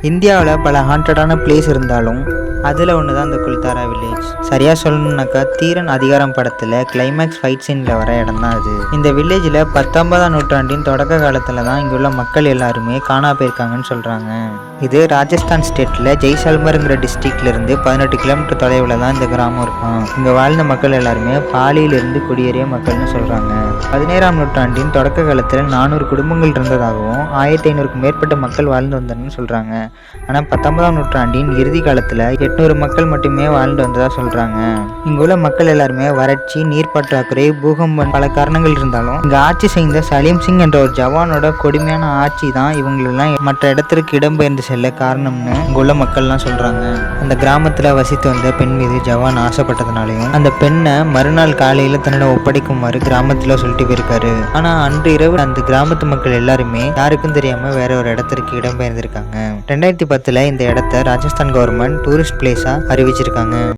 இந்தியாவில் பல ஹாண்டடான பிளேஸ் இருந்தாலும் அதில் ஒன்று தான் இந்த குல்தாரா வில்லேஜ் சரியாக சொல்லணும்னாக்கா தீரன் அதிகாரம் படத்தில் கிளைமேக்ஸ் ஃபைட் சீனில் வர இடம் தான் அது. இந்த வில்லேஜில் பத்தொன்பதாம் நூற்றாண்டின் தொடக்க காலத்தில் தான் இங்கே உள்ள மக்கள் எல்லாருமே காணா போயிருக்காங்கன்னு சொல்கிறாங்க இது ராஜஸ்தான் ஸ்டேட்டில் ஜெய்சல்மருங்கிற டிஸ்ட்ரிக்ட்லேருந்து பதினெட்டு கிலோமீட்டர் தொலைவில் தான் இந்த கிராமம் இருக்கும். இங்கே வாழ்ந்த மக்கள் எல்லாருமே பாலியிலிருந்து குடியேறிய மக்கள்னு சொல்கிறாங்க பதினேழாம் நூற்றாண்டின் தொடக்க காலத்தில் நானூறு குடும்பங்கள் இருந்ததாகவும் ஆயிரத்தி ஐநூறுக்கும் மேற்பட்ட மக்கள் வாழ்ந்து வந்தன்னு சொல்கிறாங்க ஆனால் பத்தொன்பதாம் நூற்றாண்டின் இறுதி காலத்தில் எட்நூறு மக்கள் மட்டுமே வாழ்ந்து வந்ததாக சொல்கிறாங்க இங்கே உள்ள மக்கள் எல்லாருமே வறட்சி நீர் பற்றாக்குறை பூகம்பம் பல காரணங்கள் இருந்தாலும் இங்கே ஆட்சி செய்த சலீம் சிங் என்ற ஒரு ஜவானோட கொடுமையான ஆட்சி தான் இவங்களெல்லாம் மற்ற இடத்திற்கு இடம்பெயர்ந்து செல்ல காரணம்னு இங்கே உள்ள மக்கள்லாம் சொல்கிறாங்க அந்த கிராமத்தில் வசித்து வந்த பெண் மீது ஜவான் ஆசைப்பட்டதுனாலையும் அந்த பெண்ணை மறுநாள் காலையில் தன்னிடம் ஒப்படைக்குமாறு கிராமத்தில் சொல்லிட்டு போயிருக்காரு. ஆனால் அன்று இரவு அந்த கிராமத்து மக்கள் எல்லாருமே யாருக்கும் தெரியாமல் வேற ஒரு இடத்திற்கு இடம்பெயர்ந்திருக்காங்க. ரெண்டாயிரத்தி பத்தில் இந்த இடத்த ராஜஸ்தான் கவர்மெண்ட் டூரிஸ்ட் பிளேஸாக அறிவிச்சிருக்காங்க.